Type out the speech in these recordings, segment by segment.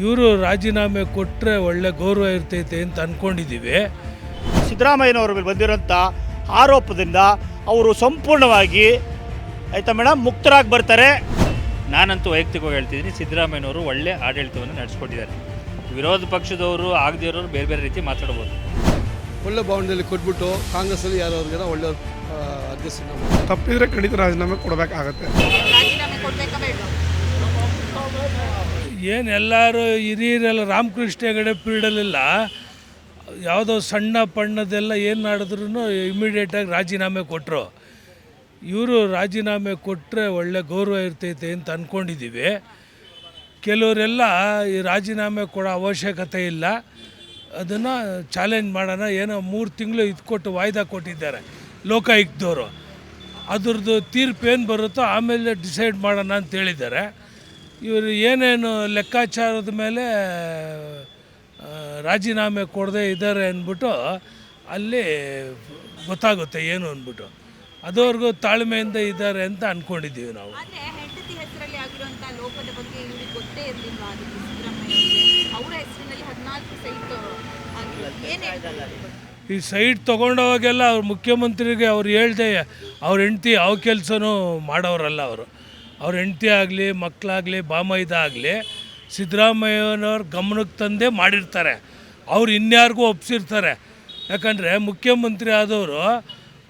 ಇವರು ರಾಜೀನಾಮೆ ಕೊಟ್ಟರೆ ಒಳ್ಳೆ ಗೌರವ ಇರ್ತೈತೆ ಅಂತ ಅಂದ್ಕೊಂಡಿದ್ದೀವಿ ಸಿದ್ದರಾಮಯ್ಯನವರ ಮೇಲೆ ಬಂದಿರೋಂಥ ಆರೋಪದಿಂದ ಅವರು ಸಂಪೂರ್ಣವಾಗಿ ಆಯ್ತಾ ಮೇಡಮ್ ಮುಕ್ತರಾಗಿ ಬರ್ತಾರೆ. ನಾನಂತೂ ವೈಯಕ್ತಿಕವಾಗಿ ಹೇಳ್ತಿದ್ದೀನಿ ಸಿದ್ದರಾಮಯ್ಯನವರು ಒಳ್ಳೆ ಆಡಳಿತವನ್ನು ನಡೆಸ್ಕೊಟ್ಟಿದ್ದಾರೆ. ವಿರೋಧ ಪಕ್ಷದವರು ಆಗದಿರೋರು ಬೇರೆ ಬೇರೆ ರೀತಿ ಮಾತಾಡ್ಬೋದು. ಒಳ್ಳೆ ಭಾವನೆಯಲ್ಲಿ ಕೊಟ್ಬಿಟ್ಟು ಕಾಂಗ್ರೆಸ್ಸಲ್ಲಿ ಯಾರು ಅವ್ರಿಗೆಲ್ಲ ಒಳ್ಳೆ ಅಧ್ಯಕ್ಷ ತಪ್ಪಿದ್ರೆ ಖಂಡಿತ ರಾಜೀನಾಮೆ ಕೊಡಬೇಕಾಗತ್ತೆ. ಏನು ಎಲ್ಲರೂ ಹಿರಿಯರೆಲ್ಲ ರಾಮಕೃಷ್ಣ ಹೆಗಡೆ ಪೀರಿಯಡಲ್ಲೆಲ್ಲ ಯಾವುದೋ ಸಣ್ಣ ಪಣ್ಣದೆಲ್ಲ ಏನು ಮಾಡಿದ್ರು ಇಮಿಡಿಯೇಟಾಗಿ ರಾಜೀನಾಮೆ ಕೊಟ್ಟರು ಇವರು ರಾಜೀನಾಮೆ ಕೊಟ್ಟರೆ ಒಳ್ಳೆ ಗೌರವ ಇರ್ತೈತೆ ಅಂತ ಅಂದ್ಕೊಂಡಿದ್ದೀವಿ ಕೆಲವರೆಲ್ಲ ಈ ರಾಜೀನಾಮೆ ಕೊಡೋ ಅವಶ್ಯಕತೆ ಇಲ್ಲ. ಅದನ್ನು ಚಾಲೆಂಜ್ ಮಾಡೋಣ. ಏನೋ ಮೂರು ತಿಂಗಳು ಇದು ಕೊಟ್ಟು ವಾಯ್ದಾ ಕೊಟ್ಟಿದ್ದಾರೆ ಲೋಕಾಯುಕ್ತದವರು ಅದ್ರದ್ದು ತೀರ್ಪು ಏನು ಬರುತ್ತೋ ಆಮೇಲೆ ಡಿಸೈಡ್ ಮಾಡೋಣ ಅಂತ ಹೇಳಿದ್ದಾರೆ. ಇವರು ಏನೇನು ಲೆಕ್ಕಾಚಾರದ ಮೇಲೆ ರಾಜೀನಾಮೆ ಕೊಡದೆ ಇದ್ದಾರೆ ಅಂದ್ಬಿಟ್ಟು ಅಲ್ಲಿ ಗೊತ್ತಾಗುತ್ತೆ ಏನು ಅಂದ್ಬಿಟ್ಟು. ಅದುವರೆಗೂ ತಾಳ್ಮೆಯಿಂದ ಇದ್ದಾರೆ ಅಂತ ಅಂದ್ಕೊಂಡಿದ್ದೀವಿ ನಾವು. ಈ ಸೈಟ್ ತೊಗೊಂಡೋವಾಗೆಲ್ಲ ಅವ್ರು ಮುಖ್ಯಮಂತ್ರಿಗೆ ಅವ್ರು ಹೇಳ್ದೆ ಅವ್ರ ಹೆಂಡ್ತಿ ಯಾವ ಕೆಲಸನೂ ಮಾಡೋರಲ್ಲ ಅವರು. ಅವ್ರ ಹೆಂಡತಿ ಆಗಲಿ ಮಕ್ಕಳಾಗಲಿ ಬಾಮೈದ ಆಗಲಿ ಸಿದ್ದರಾಮಯ್ಯನವ್ರ ಗಮನಕ್ಕೆ ತಂದೆ ಮಾಡಿರ್ತಾರೆ. ಅವ್ರು ಇನ್ಯಾರಿಗೂ ಒಪ್ಸಿರ್ತಾರೆ. ಯಾಕಂದರೆ ಮುಖ್ಯಮಂತ್ರಿ ಆದವರು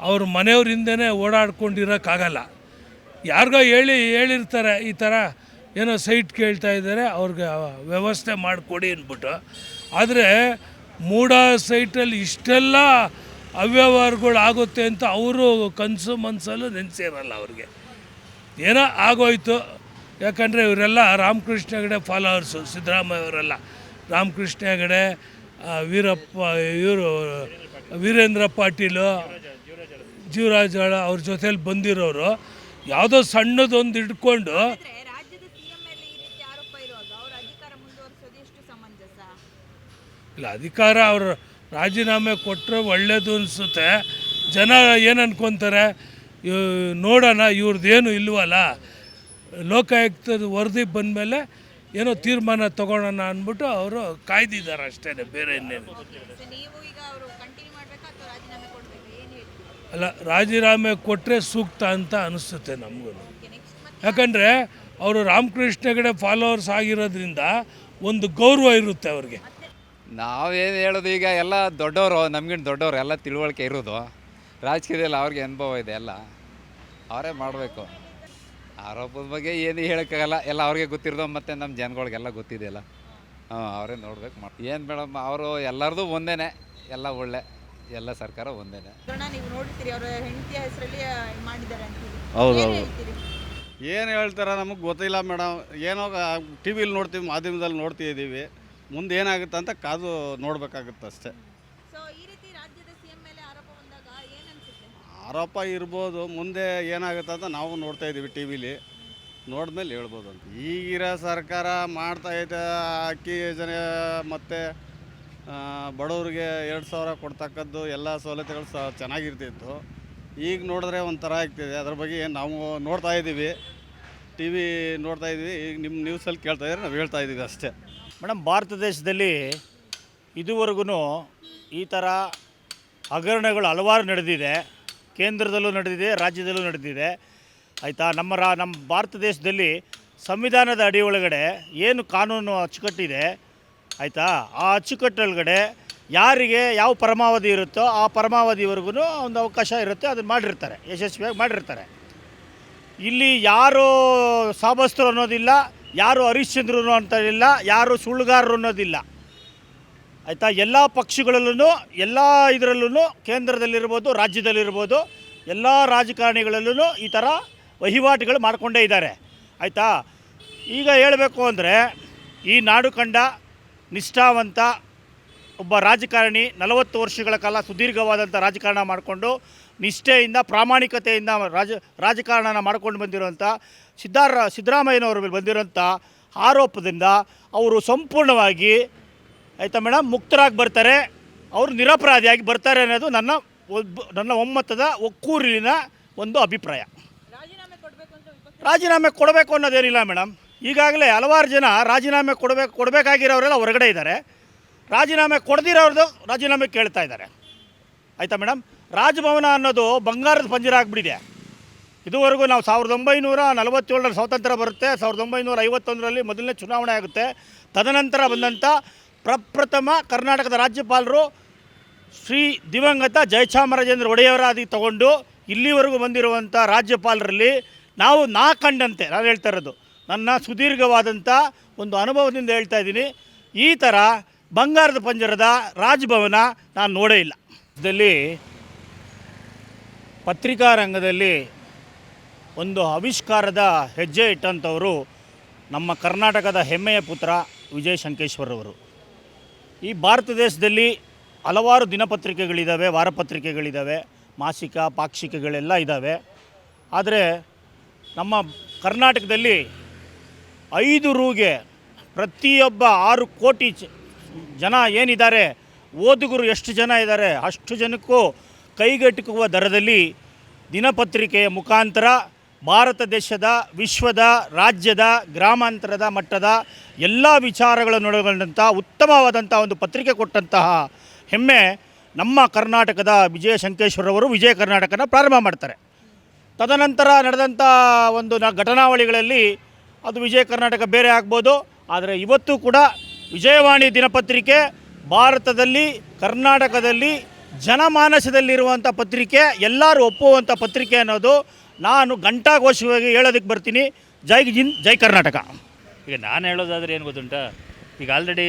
ಅವ್ರ ಮನೆಯವ್ರ ಓಡಾಡ್ಕೊಂಡಿರೋಕ್ಕಾಗಲ್ಲ. ಯಾರಿಗೋ ಹೇಳಿ ಹೇಳಿರ್ತಾರೆ, ಈ ಥರ ಏನೋ ಸೈಟ್ ಕೇಳ್ತಾ ಇದ್ದಾರೆ ಅವ್ರಿಗೆ ವ್ಯವಸ್ಥೆ ಮಾಡಿಕೊಡಿ ಅಂದ್ಬಿಟ್ಟು. ಆದರೆ ಮೂಡ ಸೈಟಲ್ಲಿ ಇಷ್ಟೆಲ್ಲ ಅವ್ಯವಹಾರಗಳು ಆಗುತ್ತೆ ಅಂತ ಅವರು ಕನಸು ಮನಸ್ಸಲ್ಲೂ ನೆನೆಸಿರಲ್ಲ ಅವ್ರಿಗೆ. ಏನೋ ಆಗೋಯ್ತು. ಯಾಕಂದರೆ ಇವರೆಲ್ಲ ರಾಮಕೃಷ್ಣ ಹೆಗಡೆ ಫಾಲೋವರ್ಸು ಸಿದ್ದರಾಮಯ್ಯ ಅವರೆಲ್ಲ. ರಾಮಕೃಷ್ಣ ಹೆಗಡೆ ವೀರಪ್ಪ ಇವರು ವೀರೇಂದ್ರ ಪಾಟೀಲು ಜೀವರಾಜ ಅವ್ರ ಜೊತೇಲಿ ಬಂದಿರೋರು. ಯಾವುದೋ ಸಣ್ಣದೊಂದು ಹಿಡ್ಕೊಂಡು ಇಲ್ಲ ಅಧಿಕಾರ ಅವರು ರಾಜೀನಾಮೆ ಕೊಟ್ಟರೆ ಒಳ್ಳೆಯದು ಅನಿಸುತ್ತೆ. ಜನ ಏನು ಅನ್ಕೊತಾರೆ? ನೋಡೋಣ, ಇವ್ರದ್ದೇನು ಇಲ್ವಲ್ಲ? ಲೋಕಾಯುಕ್ತದ ವರದಿ ಬಂದಮೇಲೆ ಏನೋ ತೀರ್ಮಾನ ತಗೊಳ್ಳೋಣ ಅಂದ್ಬಿಟ್ಟು ಅವರು ಕಾಯ್ದಿದ್ದಾರೆ ಅಷ್ಟೇ ಬೇರೆ ಇನ್ನೇನು. ಅಲ್ಲ, ರಾಜೀನಾಮೆ ಕೊಟ್ಟರೆ ಸೂಕ್ತ ಅಂತ ಅನಿಸುತ್ತೆ ನಮಗೂ ಯಾಕಂದರೆ ಅವರು ರಾಮಕೃಷ್ಣ ಕಡೆ ಫಾಲೋವರ್ಸ್ ಆಗಿರೋದ್ರಿಂದ ಒಂದು ಗೌರವ ಇರುತ್ತೆ ಅವ್ರಿಗೆ. ನಾವೇನು ಹೇಳೋದು ಈಗ, ಎಲ್ಲ ದೊಡ್ಡವರು ನಮಗಿಂತ ದೊಡ್ಡವರು ಎಲ್ಲ ತಿಳುವಳಿಕೆ ಇರೋದು. ರಾಜಕೀಯದಲ್ಲಿ ಅವ್ರಿಗೆ ಅನುಭವ ಇದೆ ಎಲ್ಲ. ಅವರೇ ಮಾಡಬೇಕು. ಆರೋಪದ ಬಗ್ಗೆ ಏನು ಹೇಳೋಕ್ಕಾಗಲ್ಲ. ಎಲ್ಲ ಅವ್ರಿಗೆ ಗೊತ್ತಿರೋದು ಮತ್ತು ನಮ್ಮ ಜನಗಳಿಗೆಲ್ಲ ಗೊತ್ತಿದೆಯಲ್ಲ. ಹಾಂ ಅವರೇ ನೋಡ್ಬೇಕು ಮಾಡಿ. ಏನು ಮೇಡಮ್ ಅವರು ಎಲ್ಲರದು ಒಂದೇ ಎಲ್ಲ ಒಳ್ಳೆ ಎಲ್ಲ ಸರ್ಕಾರ ಒಂದೇ ನೀವು ನೋಡ್ತೀರಿ ಅವರ ಹೆಂಡತಿಯ ಹೆಸರಲ್ಲಿ ಮಾಡಿದ್ದಾರೆ ಅಂತ ಹೌದು, ಏನ್ ಹೌದು. ಹೇಳ್ತೀರಿ? ಏನು ಹೇಳ್ತಾರೆ ನಮಗೆ ಗೊತ್ತಿಲ್ಲ ಮೇಡಮ್. ಏನೋ ಟಿ ವಿಲಿ ನೋಡ್ತೀವಿ ಮಾಧ್ಯಮದಲ್ಲಿ ನೋಡ್ತಿದ್ದೀವಿ ಮುಂದೆ ಏನಾಗುತ್ತೆ ಅಂತ ಕಾದು ನೋಡಬೇಕಾಗುತ್ತೆ ಅಷ್ಟೇ ಸೊ ಈ ರೀತಿ ರಾಜ್ಯದ ಸಿಎಂ ಮೇಲೆ ಆರೋಪ ಬಂದಾಗ ಏನ್ ಅನ್ಸುತ್ತೆ ಆರೋಪ ಇರ್ಬೋದು, ಮುಂದೆ ಏನಾಗುತ್ತೆ ಅಂತ ನಾವು ನೋಡ್ತಾ ಇದ್ದೀವಿ ಟಿ ವಿಲಿ. ನೋಡಿದ್ಮೇಲೆ ಹೇಳ್ಬೋದು ಅಂತ. ಈಗಿರೋ ಸರ್ಕಾರ ಮಾಡ್ತಾ ಇದೆ, ಅಕ್ಕಿ ಯೋಜನೆ ಮತ್ತು ಬಡವ್ರಿಗೆ ಎರಡು ಸಾವಿರ ಕೊಡ್ತಕ್ಕದ್ದು ಎಲ್ಲ ಸವಲತ್ತುಗಳು ಸಹ ಚೆನ್ನಾಗಿರ್ತಿತ್ತು. ಈಗ ನೋಡಿದ್ರೆ ಒಂಥರ ಆಗ್ತಿದೆ. ಅದ್ರ ಬಗ್ಗೆ ನಾವು ನೋಡ್ತಾ ಇದ್ದೀವಿ. ಟಿ ವಿ ನೋಡ್ತಾ ಇದ್ದೀವಿ. ಈಗ ನಿಮ್ಮ ನ್ಯೂಸಲ್ಲಿ ಕೇಳ್ತಾ ಇದ್ರೆ ನಾವು ಹೇಳ್ತಾ ಇದ್ದೀವಿ ಅಷ್ಟೇ. ಮೇಡಮ್, ಭಾರತ ದೇಶದಲ್ಲಿ ಇದುವರೆಗೂ ಈ ಥರ ಹಗರಣಗಳು ಹಲವಾರು ನಡೆದಿದೆ. ಕೇಂದ್ರದಲ್ಲೂ ನಡೆದಿದೆ, ರಾಜ್ಯದಲ್ಲೂ ನಡೆದಿದೆ. ಆಯಿತಾ? ನಮ್ಮ ರಾ, ನಮ್ಮ ಭಾರತ ದೇಶದಲ್ಲಿ ಸಂವಿಧಾನದ ಅಡಿ ಒಳಗಡೆ ಏನು ಕಾನೂನು ಅಚ್ಚುಕಟ್ಟಿದೆ, ಆಯಿತಾ? ಆ ಅಚ್ಚುಕಟ್ಟೊಳಗಡೆ ಯಾರಿಗೆ ಯಾವ ಪರಮಾವಧಿ ಇರುತ್ತೋ ಆ ಪರಮಾವಧಿವರೆಗೂ ಒಂದು ಅವಕಾಶ ಇರುತ್ತೆ, ಅದನ್ನು ಮಾಡಿರ್ತಾರೆ, ಯಶಸ್ವಿಯಾಗಿ ಮಾಡಿರ್ತಾರೆ. ಇಲ್ಲಿ ಯಾರು ಸಾಬಸ್ತರು ಅನ್ನೋದಿಲ್ಲ, ಯಾರು ಹರಿಶ್ಚಂದ್ರನು ಅಂತ ಇಲ್ಲ ಯಾರು ಸುಳ್ಳುಗಾರರು ಅನ್ನೋದಿಲ್ಲ. ಆಯಿತಾ? ಎಲ್ಲ ಪಕ್ಷಗಳಲ್ಲೂ ಎಲ್ಲ ಇದರಲ್ಲೂ ಕೇಂದ್ರದಲ್ಲಿರ್ಬೋದು, ರಾಜ್ಯದಲ್ಲಿರ್ಬೋದು, ಎಲ್ಲ ರಾಜಕಾರಣಿಗಳಲ್ಲೂ ಈ ಥರ ವಹಿವಾಟುಗಳು ಮಾಡಿಕೊಂಡೇ ಇದ್ದಾರೆ. ಆಯಿತಾ? ಈಗ ಹೇಳಬೇಕು ಅಂದರೆ, ಈ ನಾಡು ಕಂಡ ನಿಷ್ಠಾವಂತ ಒಬ್ಬ ರಾಜಕಾರಣಿ ನಲವತ್ತು ವರ್ಷಗಳ ಕಾಲ ಸುದೀರ್ಘವಾದಂಥ ರಾಜಕಾರಣ ಮಾಡಿಕೊಂಡು, ನಿಷ್ಠೆಯಿಂದ, ಪ್ರಾಮಾಣಿಕತೆಯಿಂದ ರಾಜ, ರಾಜಕಾರಣನ ಮಾಡ್ಕೊಂಡು ಬಂದಿರುವಂಥ ಸಿದ್ದಾರ ಸಿದ್ದರಾಮಯ್ಯನವರು ಮೇಲೆ ಬಂದಿರೋಂಥ ಆರೋಪದಿಂದ ಅವರು ಸಂಪೂರ್ಣವಾಗಿ ಆಯಿತಾ ಮೇಡಮ್? ಮುಕ್ತರಾಗಿ ಬರ್ತಾರೆ. ಅವರು ನಿರಪರಾಧಿಯಾಗಿ ಬರ್ತಾರೆ ಅನ್ನೋದು ನನ್ನ ಒಬ್ಬ ನನ್ನ ಒಮ್ಮತದ ಒಕ್ಕೂರಿನ ಒಂದು ಅಭಿಪ್ರಾಯ. ರಾಜೀನಾಮೆ ಕೊಡಬೇಕು ಅನ್ನೋದೇನಿಲ್ಲ ಮೇಡಮ್. ಈಗಾಗಲೇ ಹಲವಾರು ಜನ ರಾಜೀನಾಮೆ ಕೊಡಬೇಕು ಕೊಡಬೇಕಾಗಿರೋರೆಲ್ಲ ಹೊರಗಡೆ ಇದ್ದಾರೆ. ರಾಜೀನಾಮೆ ಕೊಡದಿರೋರ್ದು ರಾಜೀನಾಮೆ ಕೇಳ್ತಾ ಇದ್ದಾರೆ. ಆಯಿತಾ ಮೇಡಮ್? ರಾಜಭವನ ಅನ್ನೋದು ಬಂಗಾರದ ಪಂಜರ ಆಗಿಬಿಟ್ಟಿದೆ. ಇದುವರೆಗೂ ನಾವು ಸಾವಿರದ ಒಂಬೈನೂರ ನಲವತ್ತೇಳರ ಸ್ವಾತಂತ್ರ್ಯ ಬರುತ್ತೆ. ಸಾವಿರದ ಒಂಬೈನೂರ ಐವತ್ತೊಂದರಲ್ಲಿ ಮೊದಲನೇ ಚುನಾವಣೆ ಆಗುತ್ತೆ. ತದನಂತರ ಬಂದಂಥ ಪ್ರಪ್ರಥಮ ಕರ್ನಾಟಕದ ರಾಜ್ಯಪಾಲರು ಶ್ರೀ ದಿವಂಗತ ಜಯಚಾಮರಾಜೇಂದ್ರ ಒಡೆಯವರಾದಿ ತಗೊಂಡು ಇಲ್ಲಿವರೆಗೂ ಬಂದಿರುವಂಥ ರಾಜ್ಯಪಾಲರಲ್ಲಿ ನಾವು ನಾ ಕಂಡಂತೆ ನಾನು ಹೇಳ್ತಾ ಇರೋದು, ನನ್ನ ಸುದೀರ್ಘವಾದಂಥ ಒಂದು ಅನುಭವದಿಂದ ಹೇಳ್ತಾ ಇದ್ದೀನಿ. ಈ ಥರ ಬಂಗಾರದ ಪಂಜರದ ರಾಜಭವನ ನಾನು ನೋಡೇ ಇಲ್ಲ. ಇದರಲ್ಲಿ ಪತ್ರಿಕಾ ರಂಗದಲ್ಲಿ ಒಂದು ಆವಿಷ್ಕಾರದ ಹೆಜ್ಜೆ ಇಟ್ಟಂಥವರು ನಮ್ಮ ಕರ್ನಾಟಕದ ಹೆಮ್ಮೆಯ ಪುತ್ರ ವಿಜಯ್ ಶಂಕೇಶ್ವರವರು ಈ ಭಾರತ ದೇಶದಲ್ಲಿ ಹಲವಾರು ದಿನಪತ್ರಿಕೆಗಳಿದ್ದಾವೆ ವಾರಪತ್ರಿಕೆಗಳಿದ್ದಾವೆ ಮಾಸಿಕ, ಪಾಕ್ಷಿಕಗಳೆಲ್ಲ ಇದ್ದಾವೆ ಆದರೆ ನಮ್ಮ ಕರ್ನಾಟಕದಲ್ಲಿ ಐದು ರೂಗೆ ಪ್ರತಿಯೊಬ್ಬ ಆರು ಕೋಟಿ ಜನ ಏನಿದ್ದಾರೆ, ಓದುಗರು ಎಷ್ಟು ಜನ ಇದ್ದಾರೆ, ಅಷ್ಟು ಜನಕ್ಕೂ ಕೈಗೆಟುಕುವ ದರದಲ್ಲಿ ದಿನಪತ್ರಿಕೆಯ ಮುಖಾಂತರ ಭಾರತ ದೇಶದ, ವಿಶ್ವದ, ರಾಜ್ಯದ, ಗ್ರಾಮಾಂತರದ ಮಟ್ಟದ ಎಲ್ಲ ವಿಚಾರಗಳನ್ನು ಒಳಗೊಂಡಂಥ ಉತ್ತಮವಾದಂಥ ಒಂದು ಪತ್ರಿಕೆ ಕೊಟ್ಟಂತಹ ಹೆಮ್ಮೆ ನಮ್ಮ ಕರ್ನಾಟಕದ ವಿಜಯ ಶಂಕೇಶ್ವರವರು ವಿಜಯ ಕರ್ನಾಟಕನ ಪ್ರಾರಂಭ ಮಾಡ್ತಾರೆ. ತದನಂತರ ನಡೆದಂಥ ಒಂದು ನ ಘಟನಾವಳಿಗಳಲ್ಲಿ ಅದು ವಿಜಯ ಕರ್ನಾಟಕ ಬೇರೆ ಆಗ್ಬೋದು, ಆದರೆ ಇವತ್ತು ಕೂಡ ವಿಜಯವಾಣಿ ದಿನಪತ್ರಿಕೆ ಭಾರತದಲ್ಲಿ, ಕರ್ನಾಟಕದಲ್ಲಿ ಜನಮಾನಸದಲ್ಲಿರುವಂಥ ಪತ್ರಿಕೆ, ಎಲ್ಲರೂ ಒಪ್ಪುವಂಥ ಪತ್ರಿಕೆ ಅನ್ನೋದು ನಾನು ಘಂಟಾಘೋಷವಾಗಿ ಹೇಳೋದಕ್ಕೆ ಬರ್ತೀನಿ. ಜೈ ಜಿನ್ ಜೈ ಕರ್ನಾಟಕ. ಈಗ ನಾನು ಹೇಳೋದಾದ್ರೆ ಏನು ಗೊತ್ತುಂಟ? ಈಗ ಆಲ್ರೆಡಿ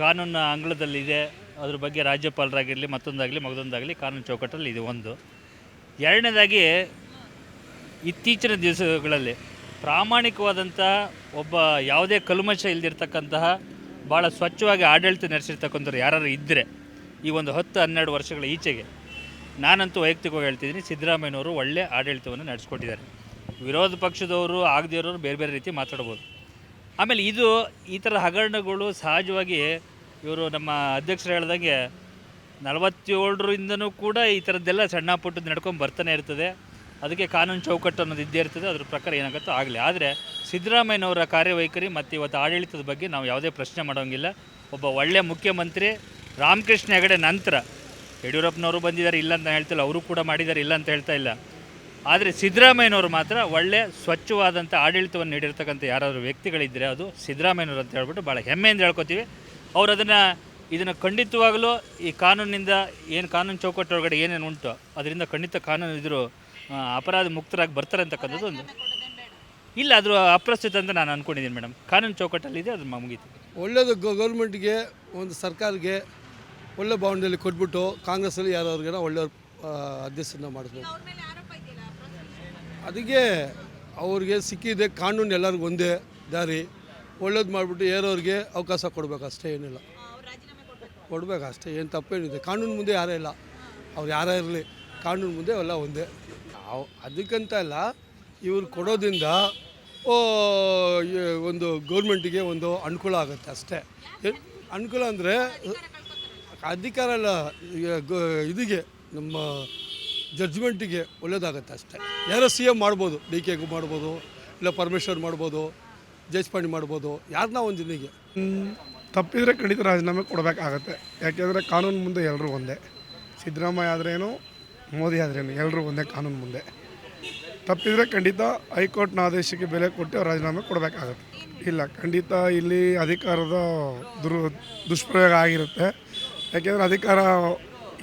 ಕಾನೂನು ಅಂಗಳದಲ್ಲಿದೆ ಅದ್ರ ಬಗ್ಗೆ ರಾಜ್ಯಪಾಲರಾಗಿರಲಿ, ಮತ್ತೊಂದಾಗಲಿ, ಮಗದೊಂದಾಗಲಿ ಕಾನೂನು ಚೌಕಟ್ಟಲ್ಲಿ ಇದು ಒಂದು. ಎರಡನೇದಾಗಿ ಇತ್ತೀಚಿನ ದಿವಸಗಳಲ್ಲಿ ಪ್ರಾಮಾಣಿಕವಾದಂಥ ಒಬ್ಬ ಯಾವುದೇ ಕಲ್ಮಶ ಇಲ್ದಿರ್ತಕ್ಕಂತಹ ಭಾಳ ಸ್ವಚ್ಛವಾಗಿ ಆಡಳಿತ ನಡೆಸಿರ್ತಕ್ಕಂಥವ್ರು ಯಾರು ಇದ್ದರೆ ಈ ಒಂದು ಹತ್ತು ಹನ್ನೆರಡು ವರ್ಷಗಳ ಈಚೆಗೆ ನಾನಂತೂ ವೈಯಕ್ತಿಕವಾಗಿ ಹೇಳ್ತಿದ್ದೀನಿ, ಸಿದ್ದರಾಮಯ್ಯನವರು ಒಳ್ಳೆ ಆಡಳಿತವನ್ನು ನಡೆಸ್ಕೊಟ್ಟಿದ್ದಾರೆ. ವಿರೋಧ ಪಕ್ಷದವರು, ಆಗದಿರೋರು ಬೇರೆ ಬೇರೆ ರೀತಿ ಮಾತಾಡ್ಬೋದು. ಆಮೇಲೆ ಇದು ಈ ಥರ ಹಗರಣಗಳು ಸಹಜವಾಗಿ ಇವರು ನಮ್ಮ ಅಧ್ಯಕ್ಷರು ಹೇಳ್ದಂಗೆ ನಲವತ್ತೇಳರಿಂದನೂ ಕೂಡ ಈ ಥರದ್ದೆಲ್ಲ ಸಣ್ಣ ಪುಟ್ಟದ್ದು ನಡ್ಕೊಂಡು ಬರ್ತಾನೆ ಇರ್ತದೆ. ಅದಕ್ಕೆ ಕಾನೂನು ಚೌಕಟ್ಟು ಅನ್ನೋದು ಇದ್ದೇ ಇರ್ತದೆ. ಅದ್ರ ಪ್ರಕಾರ ಏನಾಗುತ್ತೋ ಆಗಲಿ. ಆದರೆ ಸಿದ್ದರಾಮಯ್ಯನವರ ಕಾರ್ಯವೈಖರಿ ಮತ್ತು ಇವತ್ತು ಆಡಳಿತದ ಬಗ್ಗೆ ನಾವು ಯಾವುದೇ ಪ್ರಶ್ನೆ ಮಾಡೋಂಗಿಲ್ಲ. ಒಬ್ಬ ಒಳ್ಳೆಯ ಮುಖ್ಯಮಂತ್ರಿ ರಾಮಕೃಷ್ಣ ಹೆಗಡೆ ನಂತರ ಯಡಿಯೂರಪ್ಪನವರು ಬಂದಿದ್ದಾರೆ, ಇಲ್ಲ ಅಂತ ಹೇಳ್ತಿಲ್ಲ, ಅವರು ಕೂಡ ಮಾಡಿದ್ದಾರೆ, ಇಲ್ಲ ಅಂತ ಹೇಳ್ತಾ ಇಲ್ಲ. ಆದರೆ ಸಿದ್ದರಾಮಯ್ಯನವರು ಮಾತ್ರ ಒಳ್ಳೆ ಸ್ವಚ್ಛವಾದಂಥ ಆಡಳಿತವನ್ನು ನೀಡಿರ್ತಕ್ಕಂಥ ಯಾರಾದರೂ ವ್ಯಕ್ತಿಗಳಿದ್ದರೆ ಅದು ಸಿದ್ದರಾಮಯ್ಯನವರು ಅಂತ ಹೇಳ್ಬಿಟ್ಟು ಭಾಳ ಹೆಮ್ಮೆಯಿಂದ ಹೇಳ್ಕೊತೀವಿ. ಅವ್ರು ಅದನ್ನು ಇದನ್ನು ಖಂಡಿತವಾಗಲೂ ಈ ಕಾನೂನಿನಿಂದ ಏನು ಕಾನೂನು ಚೌಕಟ್ಟೊಳಗಡೆ ಏನೇನು ಉಂಟು ಅದರಿಂದ ಖಂಡಿತ ಕಾನೂನು ಅಪರಾಧ ಮುಕ್ತರಾಗಿ ಬರ್ತಾರೆ ಅಂತಕ್ಕಂಥದ್ದು ಒಂದು. ಇಲ್ಲ ಅದು ಅಪ್ರಸ್ತುತ ಅಂತ ನಾನು ಅಂದ್ಕೊಂಡಿದ್ದೀನಿ ಮೇಡಮ್. ಕಾನೂನು ಚೌಕಟ್ಟಲ್ಲಿದೆ ಅದು ಮುಗೀತು. ಒಳ್ಳೆಯದು ಗೌರ್ಮೆಂಟ್ಗೆ ಒಂದು ಸರ್ಕಾರಕ್ಕೆ ಒಳ್ಳೆ ಬಾಂಡಲ್ಲಿ ಕೊಟ್ಬಿಟ್ಟು ಕಾಂಗ್ರೆಸ್ಸಲ್ಲಿ ಯಾರವ್ರಿಗಾರ ಒಳ್ಳೆ ಅಧ್ಯಕ್ಷರನ್ನ ಮಾಡಿಸ್ಬೇಕು ಅವ್ರ ಮೇಲೆ ಆರೋಪ ಇದೆಯಲ್ಲ prosecution. ಅದಕ್ಕೆ ಅವ್ರಿಗೆ ಸಿಕ್ಕಿದೆ, ಕಾನೂನು ಎಲ್ಲರಿಗೂ ಒಂದೇ ದಾರಿ. ಒಳ್ಳೇದು ಮಾಡಿಬಿಟ್ಟು ಏರೋರಿಗೆ ಅವಕಾಶ ಕೊಡಬೇಕು ಅಷ್ಟೇ ಏನಿಲ್ಲ. ಕೊಡ್ಬೇಕು ಅಷ್ಟೇ ಏನು ತಪ್ಪೇನಿದೆ. ಕಾನೂನು ಮುಂದೆ ಯಾರೇ ಇಲ್ಲ. ಅವ್ರು ಯಾರೇ ಇರಲಿ, ಕಾನೂನು ಮುಂದೆ ಎಲ್ಲ ಒಂದೇ. ಅವು ಅದಕ್ಕಂತ ಅಲ್ಲ, ಇವ್ರು ಕೊಡೋದ್ರಿಂದ, ಓ ಒಂದು ಗೌರ್ಮೆಂಟಿಗೆ ಒಂದು ಅನುಕೂಲ ಆಗುತ್ತೆ ಅಷ್ಟೇ. ಅನುಕೂಲ ಅಂದರೆ, ಅಧಿಕಾರ ಅಲ್ಲ ಇದಿಗೆ, ನಮ್ಮ ಜಡ್ಜ್ಮೆಂಟಿಗೆ ಒಳ್ಳೇದಾಗತ್ತೆ ಅಷ್ಟೇ. ಯಾರೋ ಸಿ ಎಂ ಮಾಡ್ಬೋದು, ಡಿ ಕೆಗೂ ಮಾಡ್ಬೋದು, ಇಲ್ಲ ಪರಮೇಶ್ವರ್ ಮಾಡ್ಬೋದು ದೇಶಪಾಂಡೆ ಮಾಡ್ಬೋದು ಯಾರನ್ನ ಒಂದು ಜನಿಗೆ ತಪ್ಪಿದರೆ ಖಂಡಿತ ರಾಜೀನಾಮೆ ಕೊಡಬೇಕಾಗತ್ತೆ. ಯಾಕೆಂದರೆ ಕಾನೂನು ಮುಂದೆ ಎಲ್ಲರೂ ಒಂದೇ. ಸಿದ್ದರಾಮಯ್ಯ ಆದ್ರೇನು, ಮೋದಿ ಆದ್ರೇನು ಎಲ್ಲರೂ ಒಂದೇ ಕಾನೂನು ಮುಂದೆ. ತಪ್ಪಿದರೆ ಖಂಡಿತ ಹೈಕೋರ್ಟ್ನ ಆದೇಶಕ್ಕೆ ಬೆಲೆ ಕೊಟ್ಟು ರಾಜೀನಾಮೆ ಕೊಡಬೇಕಾಗತ್ತೆ. ಇಲ್ಲ, ಖಂಡಿತ ಇಲ್ಲಿ ಅಧಿಕಾರದ ದುರ್, ದುಷ್ಪ್ರಯೋಗ ಆಗಿರುತ್ತೆ. ಯಾಕೆಂದರೆ ಅಧಿಕಾರ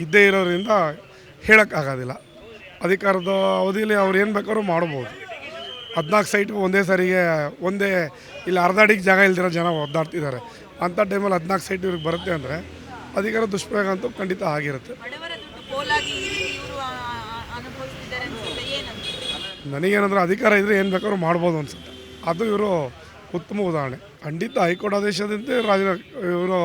ಇದ್ದೇ ಇರೋದ್ರಿಂದ ಹೇಳೋಕ್ಕಾಗೋದಿಲ್ಲ. ಅಧಿಕಾರದ ಅವಧಿಯಲ್ಲಿ ಅವ್ರು ಏನು ಬೇಕಾದ್ರೂ ಮಾಡ್ಬೋದು. ಹದಿನಾಲ್ಕು ಸೈಟ್ ಒಂದೇ ಸಾರಿಗೆ ಒಂದೇ ಇಲ್ಲಿ ಅರ್ಧ ಅಡಿಗೆ ಜಾಗ ಇಲ್ದಿರೋ ಜನ ಒದ್ದಾಡ್ತಿದ್ದಾರೆ. ಅಂಥ ಟೈಮಲ್ಲಿ ಹದಿನಾಲ್ಕು ಸೈಟ್ ಇವ್ರಿಗೆ ಬರುತ್ತೆ ಅಂದರೆ ಅಧಿಕಾರ ದುಷ್ಪ್ರಯೋಗ ಅಂತೂ ಖಂಡಿತ ಆಗಿರುತ್ತೆ. ನನಗೇನಂದ್ರೆ ಅಧಿಕಾರ ಇದ್ದರೆ ಏನು ಬೇಕಾದ್ರೂ ಮಾಡ್ಬೋದು ಅನ್ಸುತ್ತೆ. ಅದು ಇವರು ಉತ್ತಮ ಉದಾಹರಣೆ. ಖಂಡಿತ ಹೈಕೋರ್ಟ್ ಆದೇಶದಂತೆ ರಾಜ ಇವರು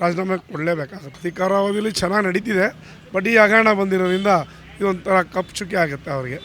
ರಾಜೀನಾಮೆ ಕೊಡಲೇಬೇಕಾಗುತ್ತೆ ಅಧಿಕಾರಾವಧಿಯಲ್ಲಿ ಚೆನ್ನಾಗಿ ನಡೀತಿದೆ ಬಟ್ ಈ ಹಗರಣ ಬಂದಿರೋದ್ರಿಂದ ಇದೊಂಥರ ಕಪ್ಪು ಚುಕ್ಕಿ ಆಗುತ್ತೆ ಅವರಿಗೆ.